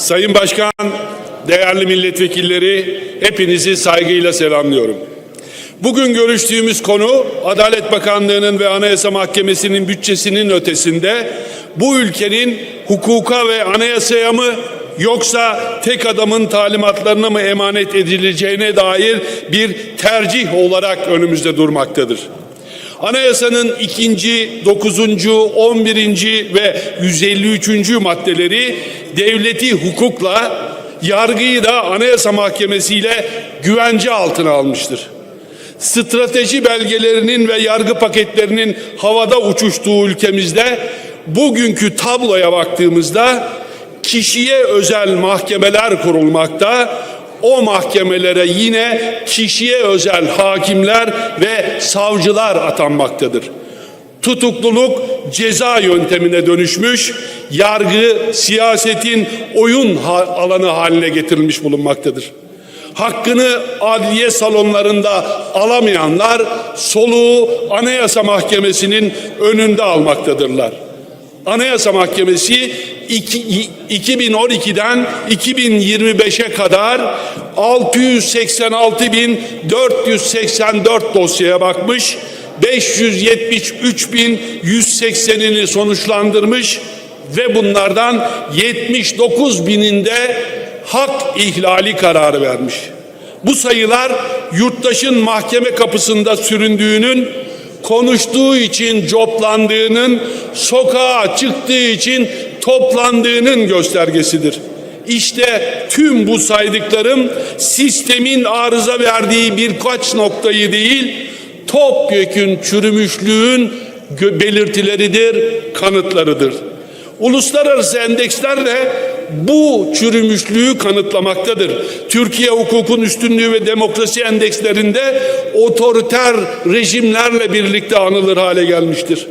Sayın Başkan, değerli milletvekilleri, hepinizi saygıyla selamlıyorum. Bugün görüştüğümüz konu Adalet Bakanlığı'nın ve Anayasa Mahkemesi'nin bütçesinin ötesinde bu ülkenin hukuka ve anayasaya mı yoksa tek adamın talimatlarına mı emanet edileceğine dair bir tercih olarak önümüzde durmaktadır. Anayasanın ikinci, dokuzuncu, on birinci ve 153. maddeleri devleti hukukla, yargıyı da Anayasa Mahkemesi güvence altına almıştır. Strateji belgelerinin ve yargı paketlerinin havada uçuştuğu ülkemizde bugünkü tabloya baktığımızda kişiye özel mahkemeler kurulmakta, o mahkemelere yine kişiye özel hakimler ve savcılar atanmaktadır. Tutukluluk ceza yöntemine dönüşmüş, yargı siyasetin oyun alanı haline getirilmiş bulunmaktadır. Hakkını adliye salonlarında alamayanlar soluğu Anayasa Mahkemesi'nin önünde almaktadırlar. Anayasa Mahkemesi 2012'den 2025'e kadar 686.484 dosyaya bakmış, 573.180'ini sonuçlandırmış ve bunlardan 79 bininde hak ihlali kararı vermiş. Bu sayılar yurttaşın mahkeme kapısında süründüğünün konuştuğu için coplandığının, sokağa çıktığı için toplandığının göstergesidir. İşte tüm bu saydıklarım sistemin arıza verdiği birkaç noktayı değil, topyekün çürümüşlüğün belirtileridir, kanıtlarıdır. Uluslararası endekslerle bu çürümüşlüğü kanıtlamaktadır. Türkiye hukukun üstünlüğü ve demokrasi endekslerinde otoriter rejimlerle birlikte anılır hale gelmiştir.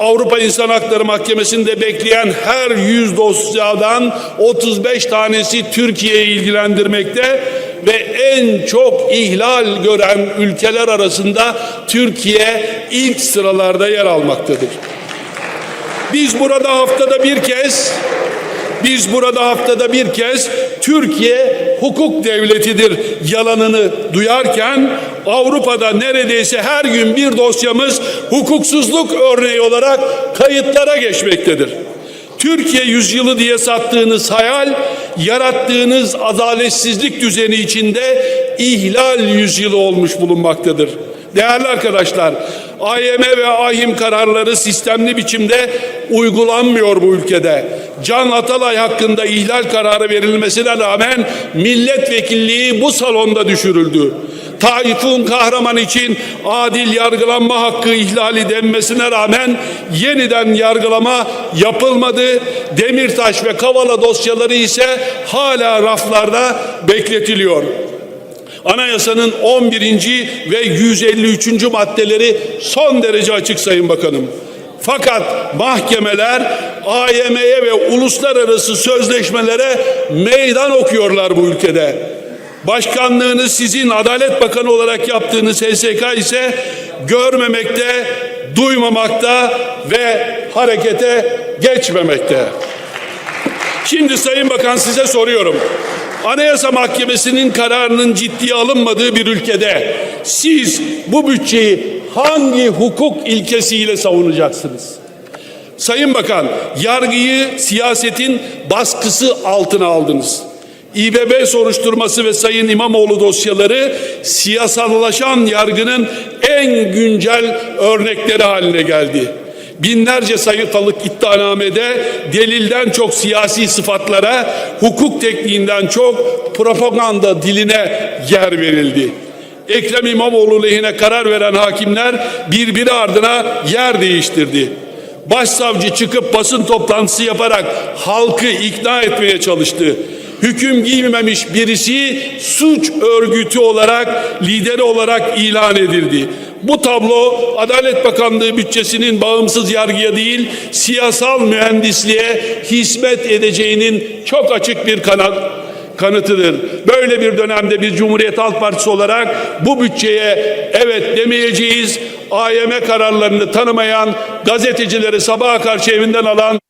Avrupa İnsan Hakları Mahkemesi'nde bekleyen her 100 dosyadan 35 tanesi Türkiye'yi ilgilendirmekte ve en çok ihlal gören ülkeler arasında Türkiye ilk sıralarda yer almaktadır. Biz burada haftada bir kez biz burada haftada bir kez Türkiye hukuk devletidir yalanını duyarken Avrupa'da neredeyse her gün bir dosyamız hukuksuzluk örneği olarak kayıtlara geçmektedir. Türkiye yüzyılı diye sattığınız hayal, yarattığınız adaletsizlik düzeni içinde ihlal yüzyılı olmuş bulunmaktadır. Değerli arkadaşlar, AYM ve AHİM kararları sistemli biçimde uygulanmıyor bu ülkede. Can Atalay hakkında ihlal kararı verilmesine rağmen milletvekilliği bu salonda düşürüldü. Tayfun Kahraman için adil yargılanma hakkı ihlali denmesine rağmen yeniden yargılama yapılmadı. Demirtaş ve Kavala dosyaları ise hala raflarda bekletiliyor. Anayasanın 11. ve 153. maddeleri son derece açık Sayın Bakanım. Fakat mahkemeler AYM'ye ve uluslararası sözleşmelere meydan okuyorlar bu ülkede. Başkanlığını sizin Adalet Bakanı olarak yaptığınız SSK ise görmemekte, duymamakta ve harekete geçmemekte. Şimdi Sayın Bakan size soruyorum. Anayasa Mahkemesi'nin kararının ciddiye alınmadığı bir ülkede siz bu bütçeyi hangi hukuk ilkesiyle savunacaksınız? Sayın Bakan, yargıyı siyasetin baskısı altına aldınız. İBB soruşturması ve Sayın İmamoğlu dosyaları siyasallaşan yargının en güncel örnekleri haline geldi binlerce sayfalık iddianamede delilden çok siyasi sıfatlara, hukuk tekniğinden çok propaganda diline yer verildi. Ekrem İmamoğlu lehine karar veren hakimler birbiri ardına yer değiştirdi. Başsavcı çıkıp basın toplantısı yaparak halkı ikna etmeye çalıştı. Hüküm giymemiş birisi suç örgütü olarak, lideri olarak ilan edildi. Bu tablo Adalet Bakanlığı bütçesinin bağımsız yargıya değil siyasal mühendisliğe hizmet edeceğinin çok açık bir kanat kanıtıdır. Böyle bir dönemde biz Cumhuriyet Halk Partisi olarak bu bütçeye evet demeyeceğiz. AYM kararlarını tanımayan gazetecileri sabaha karşı evinden alan